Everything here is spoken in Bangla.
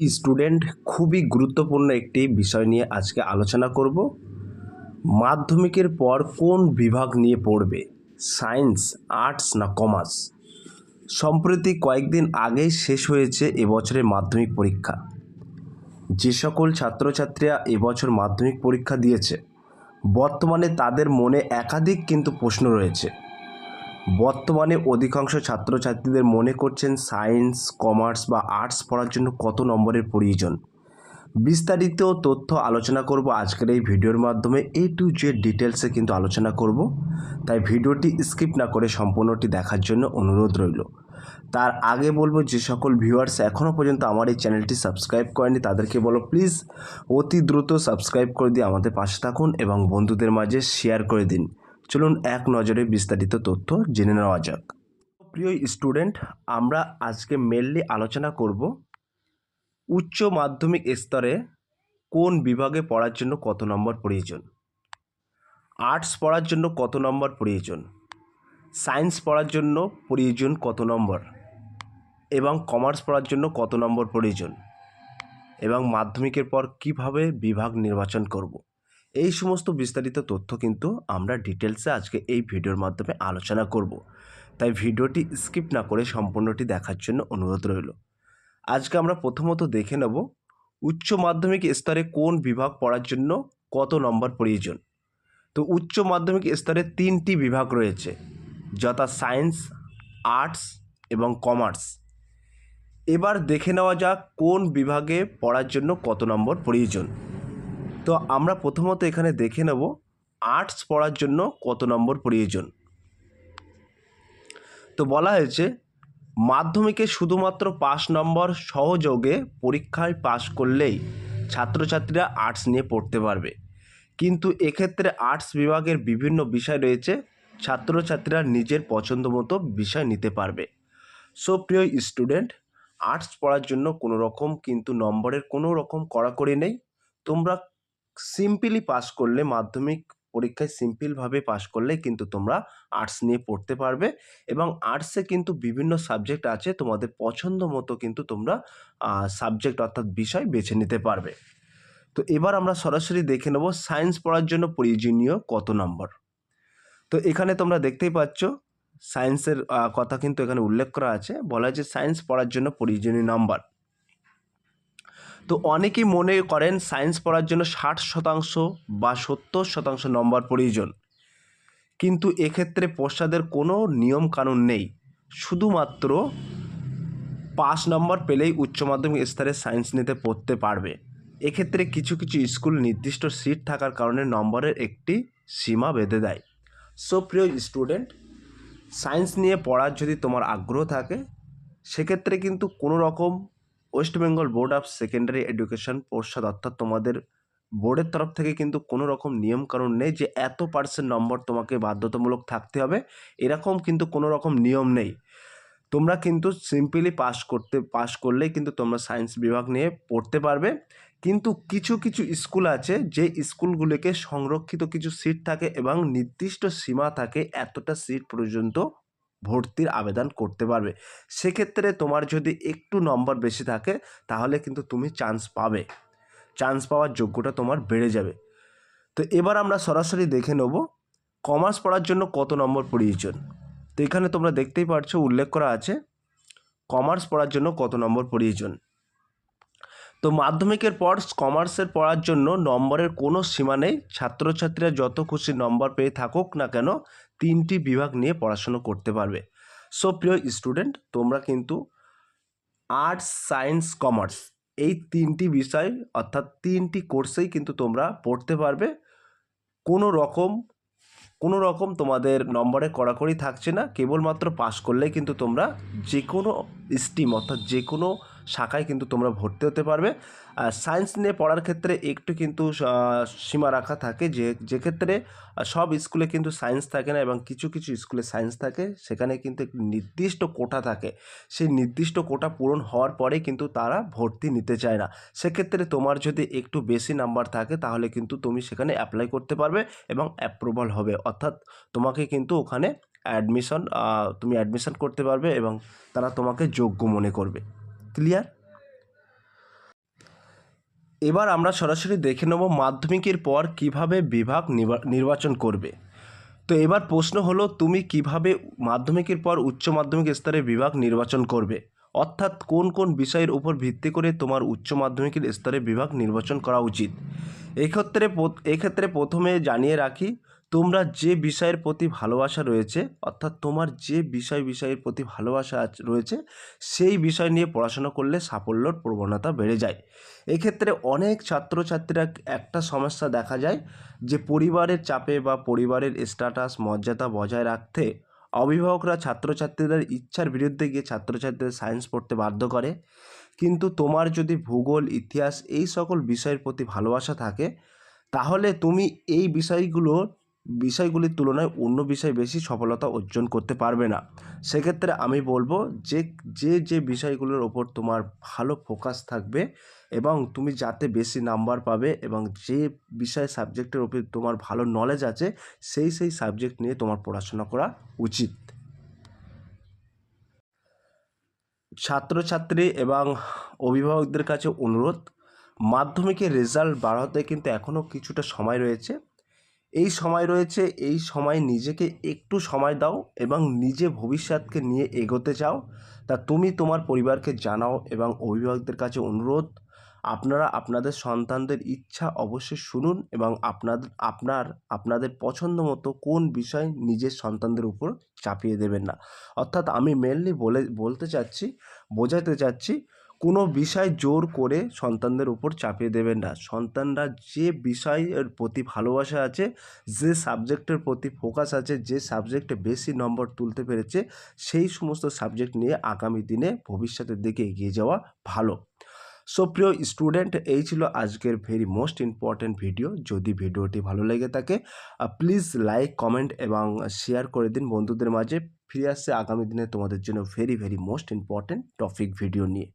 স্টুডেন্ট খুবই গুরুত্বপূর্ণ একটি বিষয় নিয়ে আজকে আলোচনা করব। মাধ্যমিকের পর কোন বিভাগ নিয়ে পড়বে? সায়েন্স আর্টস না কমার্স সম্প্রতি কয়েকদিন আগেই শেষ হয়েছে এবছরের মাধ্যমিক পরীক্ষা। যে সকল ছাত্রছাত্রীরা এবছর মাধ্যমিক পরীক্ষা দিয়েছে, বর্তমানে তাদের মনে একাধিক কিন্তু প্রশ্ন রয়েছে। বর্তমানে অধিকাংশ ছাত্রছাত্রীদের মনে করছেন সায়েন্স, কমার্স বা আর্টস পড়ার জন্য কত নম্বরের প্রয়োজন। বিস্তারিত তথ্য আলোচনা করব আজকের এই ভিডিওর মাধ্যমে। এ টু জেড ডিটেলসে কিন্তু আলোচনা করব। তাই ভিডিওটি স্কিপ না করে সম্পূর্ণটি দেখার জন্য অনুরোধ রইল। তার আগে বলব, যে সকল ভিউয়ার্স এখনও পর্যন্ত আমার এই চ্যানেলটি সাবস্ক্রাইব করেনি তাদেরকে বলো প্লিজ, অতি দ্রুত সাবস্ক্রাইব করে দিয়ে আমাদের পাশে থাকুন এবং বন্ধুদের মাঝে শেয়ার করে দিন। চলুন এক নজরে বিস্তারিত তথ্য জেনে নেওয়া যাক। প্রিয় স্টুডেন্ট, আমরা আজকে মেনলি আলোচনা করব উচ্চ মাধ্যমিক স্তরে কোন বিভাগে পড়ার জন্য কত নম্বর প্রয়োজন? আর্টস পড়ার জন্য কত নম্বর প্রয়োজন? সায়েন্স পড়ার জন্য প্রয়োজন কত নম্বর? এবং কমার্স পড়ার জন্য কত নম্বর প্রয়োজন? এবং মাধ্যমিকের পর কীভাবে বিভাগ নির্বাচন করব? এই সমস্ত বিস্তারিত তথ্য কিন্তু আমরা ডিটেলসে আজকে এই ভিডিওর মাধ্যমে আলোচনা করব। তাই ভিডিওটি স্কিপ না করে সম্পূর্ণটি দেখার জন্য অনুরোধ রইল। আজকে আমরা প্রথমত দেখে নেব উচ্চ মাধ্যমিক স্তরে কোন বিভাগ পড়ার জন্য কত নম্বর প্রয়োজন। তো উচ্চ মাধ্যমিক স্তরে তিনটি বিভাগ রয়েছে, যথা সায়েন্স, আর্টস এবং কমার্স। এবার দেখে নেওয়া যাক কোন বিভাগে পড়ার জন্য কত নম্বর প্রয়োজন। তো আমরা প্রথমত এখানে দেখে নেব আর্টস পড়ার জন্য কত নম্বর প্রয়োজন। তো বলা হয়েছে, মাধ্যমিকে শুধুমাত্র পাস নম্বর সহযোগে পরীক্ষায় পাশ করলেই ছাত্রছাত্রীরা আর্টস নিয়ে পড়তে পারবে। কিন্তু এক্ষেত্রে আর্টস বিভাগের বিভিন্ন বিষয় রয়েছে, ছাত্রছাত্রীরা নিজের পছন্দ মতো বিষয় নিতে পারবে। সো প্রিয় স্টুডেন্ট, আর্টস পড়ার জন্য কোনো রকম কিন্তু নম্বরের কোনো রকম কড়াকড়ি নেই। তোমরা সিম্পলি পাস করলে, মাধ্যমিক পরীক্ষায় সিম্পলভাবে পাস করলে কিন্তু তোমরা আর্টস নিয়ে পড়তে পারবে এবং আর্টসে কিন্তু বিভিন্ন সাবজেক্ট আছে, তোমাদের পছন্দ মতো কিন্তু তোমরা সাবজেক্ট অর্থাৎ বিষয় বেছে নিতে পারবে। তো এবার আমরা সরাসরি দেখে নেব সায়েন্স পড়ার জন্য প্রয়োজনীয় কত নম্বর তো এখানে তোমরা দেখতেই পাচ্ছ সায়েন্সের কথা কিন্তু এখানে উল্লেখ করা আছে। বলা হয় যে সায়েন্স পড়ার জন্য প্রয়োজনীয় নাম্বার তো অনেকেই মনে করেন সায়েন্স পড়ার জন্য ষাট শতাংশ বা সত্তর শতাংশ নম্বর প্রয়োজন। কিন্তু এক্ষেত্রে পশ্চাদের কোনো নিয়ম কানুন নেই। শুধুমাত্র পাঁচ নম্বর পেলেই উচ্চ মাধ্যমিক স্তরে সায়েন্স নিতে পড়তে পারবে। এক্ষেত্রে কিছু কিছু স্কুল নির্দিষ্ট সিট থাকার কারণে নম্বরের একটি সীমা বেঁধে দেয়। সো প্রিয় স্টুডেন্ট, সায়েন্স নিয়ে পড়ার যদি তোমার আগ্রহ থাকে, সেক্ষেত্রে কিন্তু কোনো রকম West Bengal board of secondary education পর্ষদ অর্থাৎ তোমাদের বোর্ডের তরফ থেকে কিন্তু কোনো রকম নিয়মকানুন নেই যে এত পার্সেন্ট নম্বর তোমাকে বাধ্যতামূলক থাকতে হবে। এরকম কিন্তু কোনো রকম নিয়ম নেই। তোমরা কিন্তু সিম্পলি পাস করতে পাস করলেই কিন্তু তোমরা সায়েন্স বিভাগ নিয়ে পড়তে পারবে। কিন্তু কিছু কিছু স্কুল আছে যে স্কুলগুলিকে সংরক্ষিত কিছু সিট থাকে এবং নির্দিষ্ট সীমা থাকে এতটা সিট পর্যন্ত ভর্তির আবেদন করতে পারবে। সেক্ষেত্রে তোমার যদি একটু নম্বর বেশি থাকে, তাহলে কিন্তু তুমি চান্স পাবে। চান্স পাওয়ার যোগ্যটা তোমার বেড়ে যাবে। তো এবার আমরা সরাসরি দেখে নেব কমার্স পড়ার জন্য কত নম্বর প্রয়োজন। তো এখানে তোমরা দেখতেই পারছ, উল্লেখ করা আছে কমার্স পড়ার জন্য কত নম্বর প্রয়োজন। তো মাধ্যমিকের পর কমার্সের পড়ার জন্য নম্বরের কোনো সীমা নেই। ছাত্রছাত্রীরা যত খুশি নম্বর পেয়ে থাকুক না কেন, তিনটি বিভাগ নিয়ে পড়াশুনো করতে পারবে। সো প্রিয় স্টুডেন্ট তোমরা কিন্তু আর্টস সায়েন্স কমার্স এই তিনটি বিষয়, অর্থাৎ তিনটি কোর্সেই কিন্তু তোমরা পড়তে পারবে। কোনো রকম কোনো রকম তোমাদের নম্বরে কড়াকড়ি থাকছে না। কেবলমাত্র পাশ করলেই কিন্তু তোমরা যে কোনো স্ট্রিম অর্থাৎ যে কোনো শাখায় কিন্তু তোমরা ভর্তি হতে পারবে। আর সায়েন্স নিয়ে পড়ার ক্ষেত্রে একটু কিন্তু সীমা রাখা থাকে যে যে ক্ষেত্রে সব স্কুলে কিন্তু সায়েন্স থাকে না এবং কিছু কিছু স্কুলে সায়েন্স থাকে। সেখানে কিন্তু একটি নির্দিষ্ট কোটা থাকে। সেই নির্দিষ্ট কোটা পূরণ হওয়ার পরে কিন্তু তারা ভর্তি নিতে চায় না। সেক্ষেত্রে তোমার যদি একটু বেশি নাম্বার থাকে, তাহলে কিন্তু তুমি সেখানে অ্যাপ্লাই করতে পারবে এবং অ্যাপ্রুভাল হবে। অর্থাৎ তোমাকে কিন্তু ওখানে অ্যাডমিশন তুমি অ্যাডমিশন করতে পারবে এবং তারা তোমাকে যোগ্য মনে করবে। ক্লিয়ার এবার আমরা সরাসরি দেখে নেব মাধ্যমিকের পর কীভাবে বিভাগ নির্বাচন করবে। তো এবার প্রশ্ন হলো, তুমি কীভাবে মাধ্যমিকের পর উচ্চ মাধ্যমিক স্তরে বিভাগ নির্বাচন করবে? অর্থাৎ কোন কোন বিষয়ের উপর ভিত্তি করে তোমার উচ্চ মাধ্যমিকের স্তরে বিভাগ নির্বাচন করা উচিত? এক্ষেত্রে এক্ষেত্রে প্রথমে জানিয়ে রাখি তোমরা যে বিষয়ের প্রতি ভালোবাসা রয়েছে, অর্থাৎ তোমার যে বিষয় বিষয়ের প্রতি ভালোবাসা রয়েছে, সেই বিষয় নিয়ে পড়াশোনা করলে সাফল্যর প্রবণতা বেড়ে যায়। এক্ষেত্রে অনেক ছাত্রছাত্রীরা একটা সমস্যা দেখা যায় যে পরিবারের চাপে বা পরিবারের স্ট্যাটাস মর্যাদা বজায় রাখতে অভিভাবকরা ছাত্রছাত্রীদের ইচ্ছার বিরুদ্ধে গিয়ে ছাত্রছাত্রীদের সায়েন্স পড়তে বাধ্য করে। কিন্তু তোমার যদি ভূগোল, ইতিহাস এই সকল বিষয়ের প্রতি ভালোবাসা থাকে, তাহলে তুমি এই বিষয়গুলো বিষয়গুলির তুলনায় অন্য বিষয় বেশি সফলতা অর্জন করতে পারবে না। সেক্ষেত্রে আমি বলব যে যে যে বিষয়গুলোর ওপর তোমার ভালো ফোকাস থাকবে এবং তুমি যাতে বেশি নাম্বার পাবে এবং যে বিষয় সাবজেক্টের ওপর তোমার ভালো নলেজ আছে, সেই সেই সাবজেক্ট নিয়ে তোমার পড়াশোনা করা উচিত। ছাত্রছাত্রী এবং অভিভাবকদের কাছে অনুরোধ, মাধ্যমিকের রেজাল্ট বাড়াতে কিন্তু এখনও কিছুটা সময় রয়েছে। এই সময় রয়েছে, এই সময় নিজেকে একটু সময় দাও এবং নিজে ভবিষ্যৎকে নিয়ে এগোতে চাও। তা তুমি তোমার পরিবারকে জানাও এবং অভিভাবকদের কাছে অনুরোধ, আপনারা আপনাদের সন্তানদের ইচ্ছা অবশ্যই শুনুন এবং আপনাদের আপনার, আপনাদের পছন্দ মতো কোন বিষয় নিজের সন্তানদের উপর চাপিয়ে দেবেন না। অর্থাৎ আমি মেনলি বলে, বলতে চাচ্ছি, বোঝাতে চাচ্ছি কোনো বিষয় জোর করে সন্তানদের উপর চাপিয়ে দেবেন না। সন্তানরা যে বিষয়ের প্রতি ভালোবাসা আছে, যে সাবজেক্টের প্রতি ফোকাস আছে, যে সাবজেক্টে বেশি নম্বর তুলতে পেরেছে, সেই সমস্ত সাবজেক্ট নিয়ে আগামী দিনে ভবিষ্যতের দিকে এগিয়ে যাওয়া ভালো। সো প্রিয় স্টুডেন্ট, এই ছিল আজকের ভেরি মোস্ট ইম্পর্ট্যান্ট ভিডিও। যদি ভিডিওটি ভালো লেগে থাকে প্লিজ লাইক, কমেন্ট এবং শেয়ার করে দিন বন্ধুদের মাঝে। ফিরে আসছে আগামী দিনে তোমাদের জন্য very very most important topic video নিয়ে।